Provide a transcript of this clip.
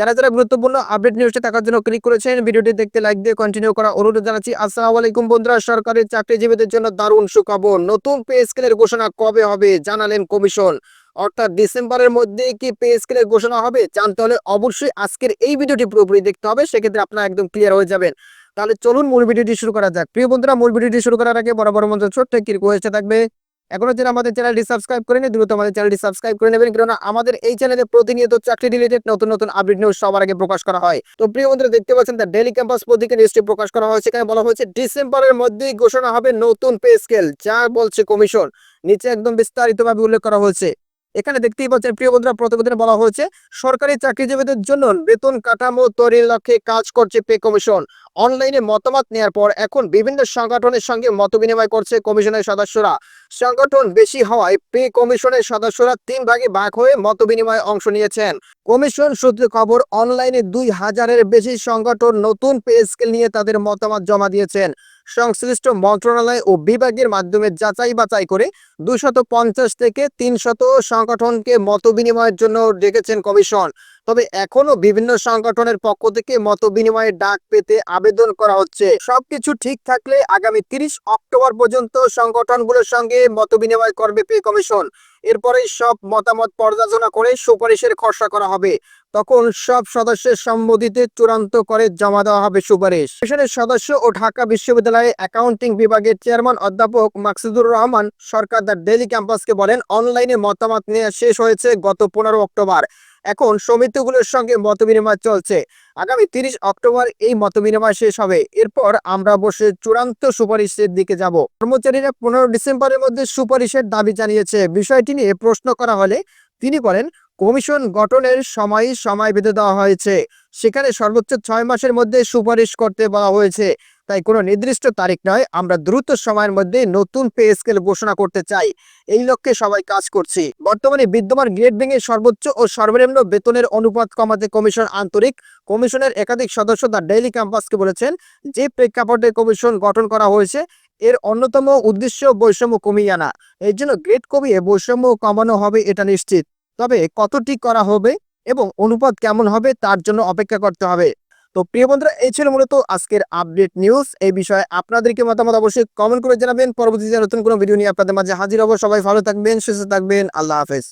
যারা যারা গুরুত্বপূর্ণ আপডেট নিউজটা থাকার জন্য ক্লিক করেছেন, ভিডিওটি দেখতে লাইক দিয়ে কন্টিনিউ করা অনুরোধ জানাচ্ছি। আসসালামু আলাইকুম বন্ধুরা, সরকারি চাকরিজীবীদের জন্য দারুণ সুখবর। নতুন পে স্কেলের ঘোষণা কবে হবে জানালেন কমিশন অর্থাৎ ডিসেম্বরের মধ্যে কি পে স্কেলের ঘোষণা হবে জানতে হলে অবশ্যই আজকের এই ভিডিওটি পুরোপুরি দেখতে হবে, সেক্ষেত্রে আপনারা একদম ক্লিয়ার হয়ে যাবেন। তাহলে চলুন মূল ভিডিওটি শুরু করা যাক। প্রিয় বন্ধুরা, মূল ভিডিওটি শুরু করার আগে বরাবর মধ্যে ছোট্ট একটি রিকোয়েস্ট থাকবে। এখনও যারা আমাদের চ্যানেলটি সাবস্ক্রাইব করেনি, দ্রুত আমাদের চ্যানেলটি সাবস্ক্রাইব করে নেবেন, কেননা আমাদের এই চ্যানেলে প্রতিনিয়ত চাকরি রিলেটেড নতুন নতুন আপডেট নিউজ সবার আগে প্রকাশ করা হয়। তো প্রিয় বন্ধুরা, দেখতে পাচ্ছেন দ্য ডেলি ক্যাম্পাস পত্রিকা নিউজটি প্রকাশ করা হয়েছে। এখানে বলা হয়েছে, ডিসেম্বরের মধ্যেই ঘোষণা হবে নতুন পে স্কেল যা বলছে কমিশন নিচে একদম বিস্তারিতভাবে উল্লেখ করা হয়েছে। এখানে দেখতেই পাচ্ছেন, প্রিয় বন্ধুরা, প্রতিবেদনে বলা হয়েছে, সরকারি চাকরিজীবীদের জন্য বেতন কাঠামো তৈরির লক্ষ্যে কাজ করছে পে কমিশন। অনলাইনে মতামত নেওয়ার পর এখন বিভিন্ন সংগঠনের সঙ্গে মত বিনিময় করছে কমিশনের সদস্যরা। সংগঠন বেশি হওয়ায় পে কমিশনের সদস্যরা তিন ভাগে ভাগ হয়ে মত বিনিময়ে অংশ নিয়েছেন। কমিশন সূত্রে খবর, অনলাইনে দুই হাজারের বেশি সংগঠন নতুন পে স্কেল নিয়ে তাদের মতামত জমা দিয়েছেন। সংশ্লিষ্ট মন্ত্রণালয় ও বিভাগের মাধ্যমে যাচাই বাছাই করে দুশত পঞ্চাশ থেকে তিনশত সংগঠনকে মত বিনিময়ের জন্য ডেকেছেন কমিশন। তবে এখনও বিভিন্ন সংগঠনের পক্ষ থেকে মত বিনিময়ের ডাক পেতে আবেদন করা হচ্ছে। সবকিছু ঠিক থাকলে আগামী তিরিশ অক্টোবর পর্যন্ত সংগঠনগুলোর সঙ্গে মত বিনিময় করবে পে কমিশন। এরপরে সব মতামত পর্যালোচনা করে সুপারিশের খসড়া করা হবে। তখন সব সদস্যের সম্মতিতে চূড়ান্ত করে জমা দেওয়া হবে সুপারিশ। কমিশনের সদস্য ও ঢাকা বিশ্ববিদ্যালয়ের অ্যাকাউন্টিং বিভাগের চেয়ারম্যান অধ্যাপক মাকসুদুর রহমান সরকার দ্য ডেলি ক্যাম্পাসকে বলেন, অনলাইনে মতামত নেওয়া শেষ হয়েছে গত পনেরো অক্টোবর। এখন সমিতিগুলোর সঙ্গে মতবিনিময় চলছে। আগামী তিরিশ অক্টোবর এই মতবিনিময় শেষ হবে। এরপর আমরা বসে চূড়ান্ত সুপারিশের দিকে যাব। কর্মচারীরা পনেরো ডিসেম্বরের মধ্যে সুপারিশের দাবি জানিয়েছে। বিষয়টি নিয়ে প্রশ্ন করা হলে তিনি বলেন কমিশন গঠনের সময় সময় বেঁধে দেওয়া হয়েছে। সেখানে সর্বোচ্চ ছয় মাসের মধ্যে সুপারিশ করতে বলা হয়েছে। তাই কোনো নির্দিষ্ট তারিখ নয়, আমরা দ্রুত সময়ের মধ্যে নতুন পে স্কেল ঘোষণা করতে চাই। এই লক্ষ্যে সবাই কাজ করছি। বর্তমানে বিদ্যমান গ্রেড ভেঙে সর্বোচ্চ ও সর্বনিম্ন বেতনের অনুপাত কমাতে কমিশন আন্তরিক। কমিশনের একাধিক সদস্য দ্য ডেইলি ক্যাম্পাসকে বলেছেন যে প্রেক্ষাপটে কমিশন গঠন করা হয়েছে, এর অন্যতম উদ্দেশ্য বৈষম্য কমিয়ে আনা। এর জন্য গ্রেড কমিয়ে বৈষম্য কমানো হবে এটা নিশ্চিত। তবে কতটি করা হবে এবং অনুপাত কেমন হবে তার জন্য অপেক্ষা করতে হবে। তো প্রিয় বন্ধুরা, এই ছিল মূলত আজকের আপডেট নিউজ। এই বিষয়ে আপনাদেরকে মতামত অবশ্যই কমেন্ট করে জানাবেন। পরবর্তীতে নতুন কোনো ভিডিও নিয়ে আপনাদের মাঝে হাজির হব। সবাই ভালো থাকবেন, সুস্থ থাকবেন। আল্লাহ হাফেজ।